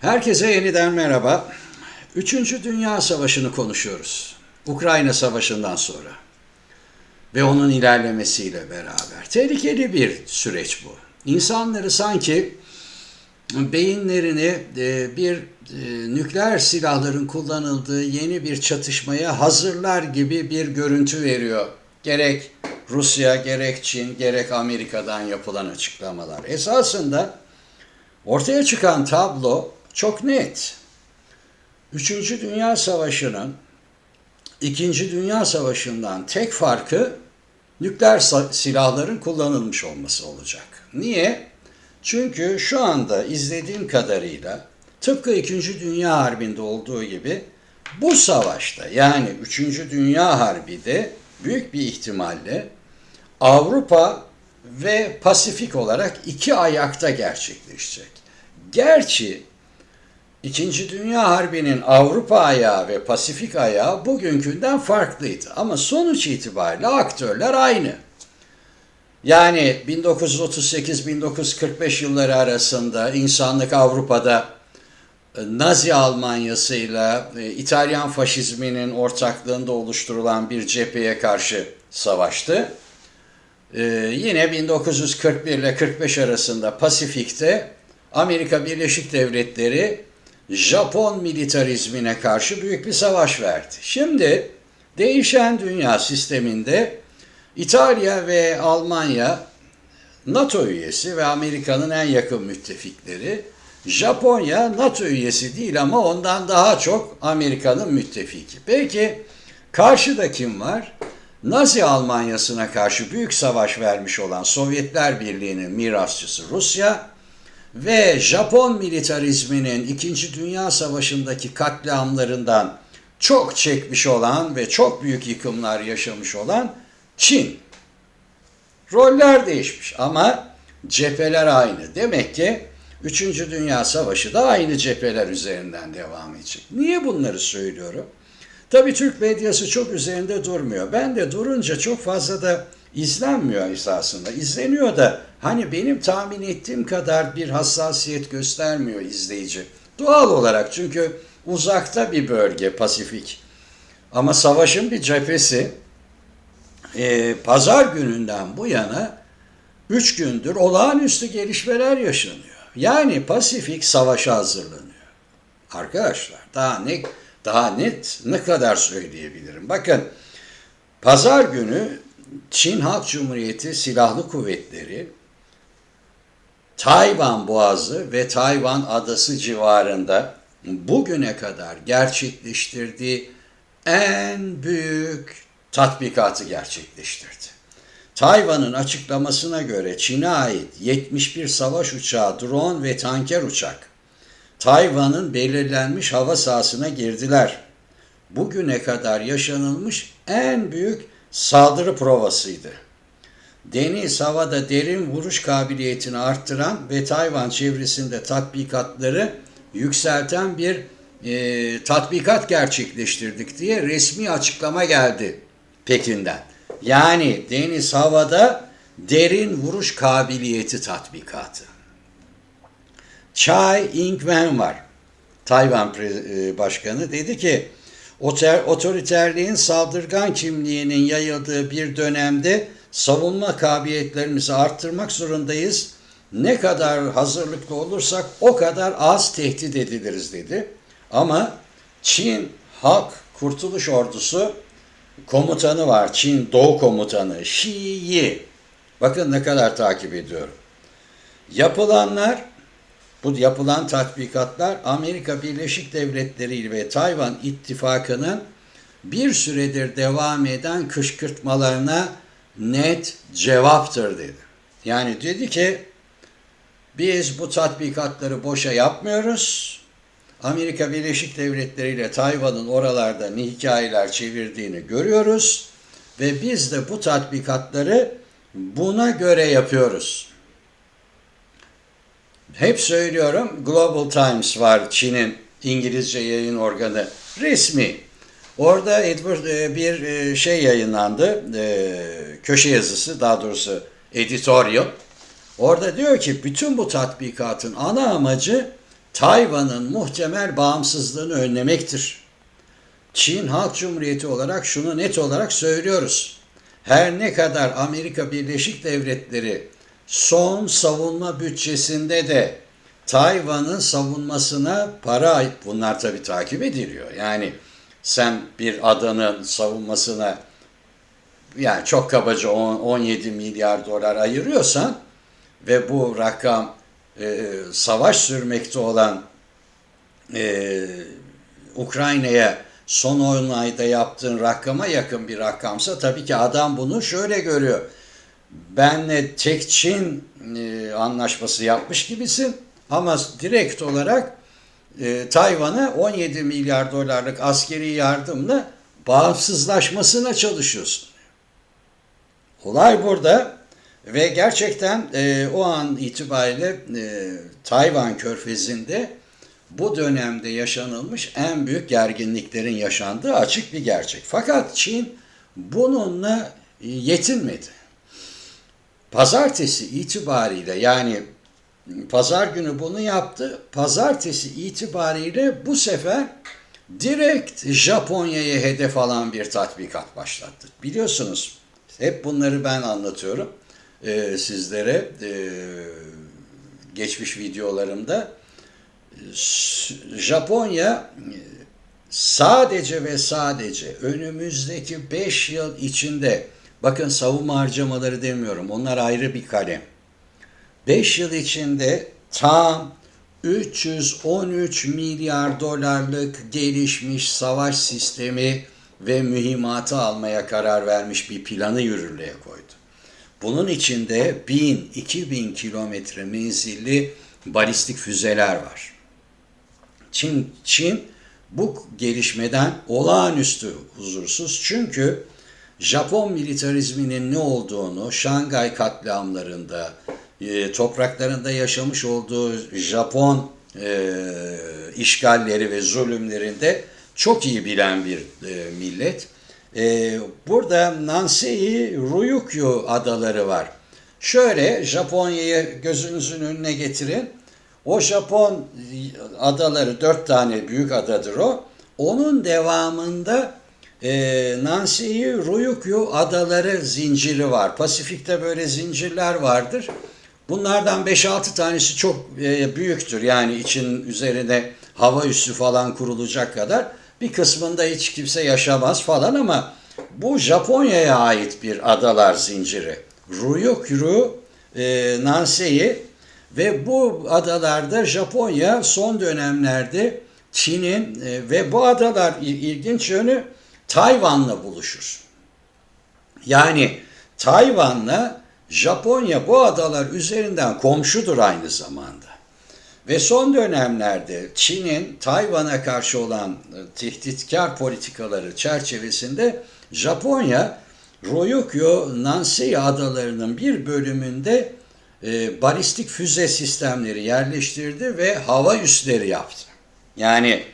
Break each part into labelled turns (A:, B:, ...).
A: Herkese yeniden merhaba. Üçüncü Dünya Savaşı'nı konuşuyoruz. Ukrayna Savaşı'ndan sonra. Ve onun ilerlemesiyle beraber. Tehlikeli bir süreç bu. İnsanları sanki beyinlerini e, bir e, nükleer silahların kullanıldığı yeni bir çatışmaya hazırlar gibi bir görüntü veriyor. Gerek Rusya, gerek Çin, gerek Amerika'dan yapılan açıklamalar. Esasında ortaya çıkan tablo çok net. Üçüncü Dünya Savaşı'nın İkinci Dünya Savaşı'ndan tek farkı nükleer silahların kullanılmış olması olacak. Niye? Çünkü şu anda izlediğim kadarıyla tıpkı İkinci Dünya Harbi'nde olduğu gibi bu savaşta yani Üçüncü Dünya Harbi'de büyük bir ihtimalle Avrupa ve Pasifik olarak iki ayakta gerçekleşecek. Gerçi İkinci Dünya Harbi'nin Avrupa ayağı ve Pasifik ayağı bugünkünden farklıydı. Ama sonuç itibariyle aktörler aynı. Yani 1938-1945 yılları arasında insanlık Avrupa'da e, Nazi Almanyası'yla e, İtalyan faşizminin ortaklığında oluşturulan bir cepheye karşı savaştı. Ee, yine 1941 ile 45 arasında Pasifik'te Amerika Birleşik Devletleri Japon militarizmine karşı büyük bir savaş verdi. Şimdi değişen dünya sisteminde İtalya ve Almanya NATO üyesi ve Amerika'nın en yakın müttefikleri. Japonya NATO üyesi değil ama ondan daha çok Amerika'nın müttefiki. Peki karşıda kim var? Nazi Almanyası'na karşı büyük savaş vermiş olan Sovyetler Birliği'nin mirasçısı Rusya ve Japon militarizminin 2. Dünya Savaşı'ndaki katliamlarından çok çekmiş olan ve çok büyük yıkımlar yaşamış olan Çin. Roller değişmiş ama cepheler aynı. Demek ki 3. Dünya Savaşı da aynı cepheler üzerinden devam edecek. Niye bunları söylüyorum? Tabii Türk medyası çok üzerinde durmuyor. Ben de durunca çok fazla da izlenmiyor esasında. İzleniyor da hani benim tahmin ettiğim kadar bir hassasiyet göstermiyor izleyici. Doğal olarak çünkü uzakta bir bölge Pasifik. Ama savaşın bir cephesi e, pazar gününden bu yana üç gündür olağanüstü gelişmeler yaşanıyor. Yani Pasifik savaşa hazırlanıyor. Arkadaşlar daha ne daha net ne kadar söyleyebilirim? Bakın pazar günü Çin Halk Cumhuriyeti Silahlı Kuvvetleri Tayvan Boğazı ve Tayvan Adası civarında bugüne kadar gerçekleştirdiği en büyük tatbikatı gerçekleştirdi. Tayvan'ın açıklamasına göre Çin'e ait 71 savaş uçağı, drone ve tanker uçak Tayvan'ın belirlenmiş hava sahasına girdiler. Bugüne kadar yaşanılmış en büyük saldırı provasıydı. Deniz havada derin vuruş kabiliyetini arttıran ve Tayvan çevresinde tatbikatları yükselten bir e, tatbikat gerçekleştirdik diye resmi açıklama geldi Pekin'den. Yani deniz havada derin vuruş kabiliyeti tatbikatı. Chai Ing-wen var. Tayvan e, Başkanı dedi ki otoriterliğin saldırgan kimliğinin yayıldığı bir dönemde savunma kabiliyetlerimizi arttırmak zorundayız. Ne kadar hazırlıklı olursak o kadar az tehdit ediliriz dedi. Ama Çin Halk Kurtuluş Ordusu komutanı var. Çin Doğu Komutanı Xi Yi. Bakın ne kadar takip ediyorum. Yapılanlar bu yapılan tatbikatlar Amerika Birleşik Devletleri ve Tayvan ittifakının bir süredir devam eden kışkırtmalarına net cevaptır dedi. Yani dedi ki biz bu tatbikatları boşa yapmıyoruz. Amerika Birleşik Devletleri ile Tayvan'ın oralarda ne hikayeler çevirdiğini görüyoruz ve biz de bu tatbikatları buna göre yapıyoruz. Hep söylüyorum Global Times var Çin'in İngilizce yayın organı resmi. Orada Edward e, bir e, şey yayınlandı, e, köşe yazısı daha doğrusu editorial. Orada diyor ki bütün bu tatbikatın ana amacı Tayvan'ın muhtemel bağımsızlığını önlemektir. Çin Halk Cumhuriyeti olarak şunu net olarak söylüyoruz. Her ne kadar Amerika Birleşik Devletleri son savunma bütçesinde de Tayvan'ın savunmasına para bunlar tabii takip ediliyor. Yani sen bir adanın savunmasına yani çok kabaca 10, 17 milyar dolar ayırıyorsan ve bu rakam e, savaş sürmekte olan e, Ukrayna'ya son 10 ayda yaptığın rakama yakın bir rakamsa tabii ki adam bunu şöyle görüyor. Benle tek Çin e, anlaşması yapmış gibisin ama direkt olarak e, Tayvan'a 17 milyar dolarlık askeri yardımla bağımsızlaşmasına çalışıyorsun. Olay burada ve gerçekten e, o an itibariyle e, Tayvan körfezinde bu dönemde yaşanılmış en büyük gerginliklerin yaşandığı açık bir gerçek. Fakat Çin bununla yetinmedi. Pazartesi itibariyle yani pazar günü bunu yaptı. Pazartesi itibariyle bu sefer direkt Japonya'ya hedef alan bir tatbikat başlattı. Biliyorsunuz hep bunları ben anlatıyorum e, sizlere e, geçmiş videolarımda. Japonya sadece ve sadece önümüzdeki 5 yıl içinde bakın savunma harcamaları demiyorum onlar ayrı bir kalem. 5 yıl içinde tam 313 milyar dolarlık gelişmiş savaş sistemi ve mühimmatı almaya karar vermiş bir planı yürürlüğe koydu. Bunun içinde 1000-2000 kilometre menzilli balistik füzeler var. Çin, Çin bu gelişmeden olağanüstü huzursuz çünkü Japon militarizminin ne olduğunu Şangay katliamlarında e, topraklarında yaşamış olduğu Japon e, işgalleri ve zulümlerinde çok iyi bilen bir e, millet. E, burada Nansei Ryukyu adaları var. Şöyle Japonya'yı gözünüzün önüne getirin. O Japon adaları dört tane büyük adadır o. Onun devamında e, Nansei Ryukyu adaları zinciri var. Pasifik'te böyle zincirler vardır. Bunlardan 5-6 tanesi çok e, büyüktür. Yani için üzerine hava üssü falan kurulacak kadar. Bir kısmında hiç kimse yaşamaz falan ama bu Japonya'ya ait bir adalar zinciri. Ryukyu, e, Nansei ve bu adalarda Japonya son dönemlerde Çin'in e, ve bu adalar ilginç yönü Tayvan'la buluşur. Yani Tayvan'la Japonya bu adalar üzerinden komşudur aynı zamanda. Ve son dönemlerde Çin'in Tayvan'a karşı olan e, tehditkar politikaları çerçevesinde Japonya Ryukyu Nansei adalarının bir bölümünde e, balistik füze sistemleri yerleştirdi ve hava üsleri yaptı. Yani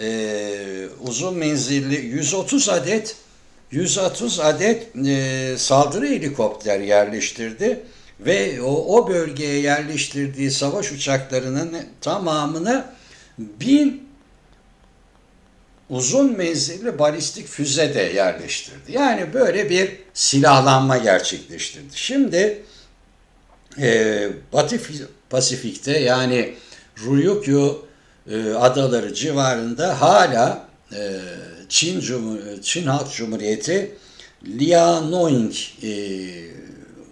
A: e, uzun menzilli 130 adet 130 adet e, saldırı helikopter yerleştirdi ve o, o bölgeye yerleştirdiği savaş uçaklarının tamamına bin uzun menzilli balistik füze de yerleştirdi. Yani böyle bir silahlanma gerçekleştirdi. Şimdi e, Batı Pasifik'te yani Ryukyu e, adaları civarında hala e, Çin, Çin Halk Cumhuriyeti Liaoning e,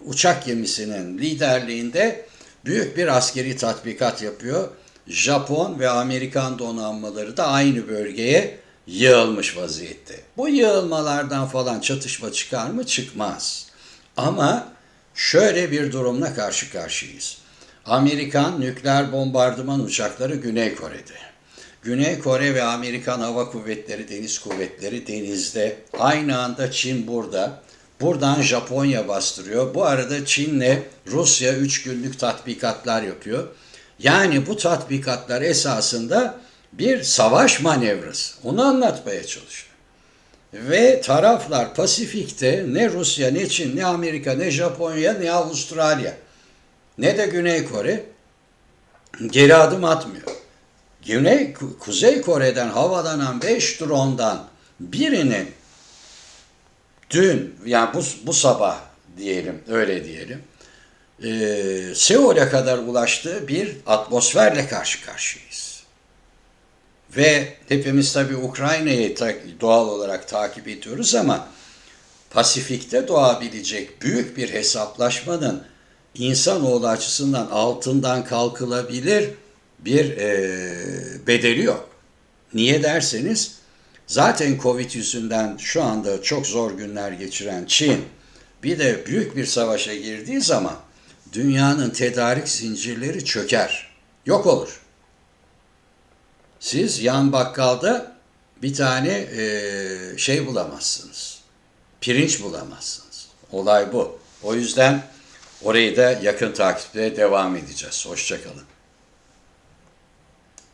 A: uçak gemisinin liderliğinde büyük bir askeri tatbikat yapıyor. Japon ve Amerikan donanmaları da aynı bölgeye yığılmış vaziyette. Bu yığılmalardan falan çatışma çıkar mı? Çıkmaz. Ama şöyle bir durumla karşı karşıyayız. Amerikan nükleer bombardıman uçakları Güney Kore'de. Güney Kore ve Amerikan Hava Kuvvetleri, Deniz Kuvvetleri denizde. Aynı anda Çin burada. Buradan Japonya bastırıyor. Bu arada Çin'le Rusya 3 günlük tatbikatlar yapıyor. Yani bu tatbikatlar esasında bir savaş manevrası. Onu anlatmaya çalışıyor. Ve taraflar Pasifik'te ne Rusya, ne Çin, ne Amerika, ne Japonya, ne Avustralya, ne de Güney Kore geri adım atmıyor. Güney Kuzey Kore'den havalanan 5 drondan birinin dün yani bu, bu sabah diyelim öyle diyelim e, Seul'e kadar ulaştığı bir atmosferle karşı karşıyayız. Ve hepimiz tabii Ukrayna'yı ta- doğal olarak takip ediyoruz ama Pasifik'te doğabilecek büyük bir hesaplaşmanın insanoğlu açısından altından kalkılabilir bir e, bedeli yok. Niye derseniz zaten Covid yüzünden şu anda çok zor günler geçiren Çin bir de büyük bir savaşa girdiği zaman dünyanın tedarik zincirleri çöker, yok olur. Siz yan bakkalda bir tane e, şey bulamazsınız. Pirinç bulamazsınız. Olay bu. O yüzden orayı da yakın takipte devam edeceğiz. Hoşçakalın.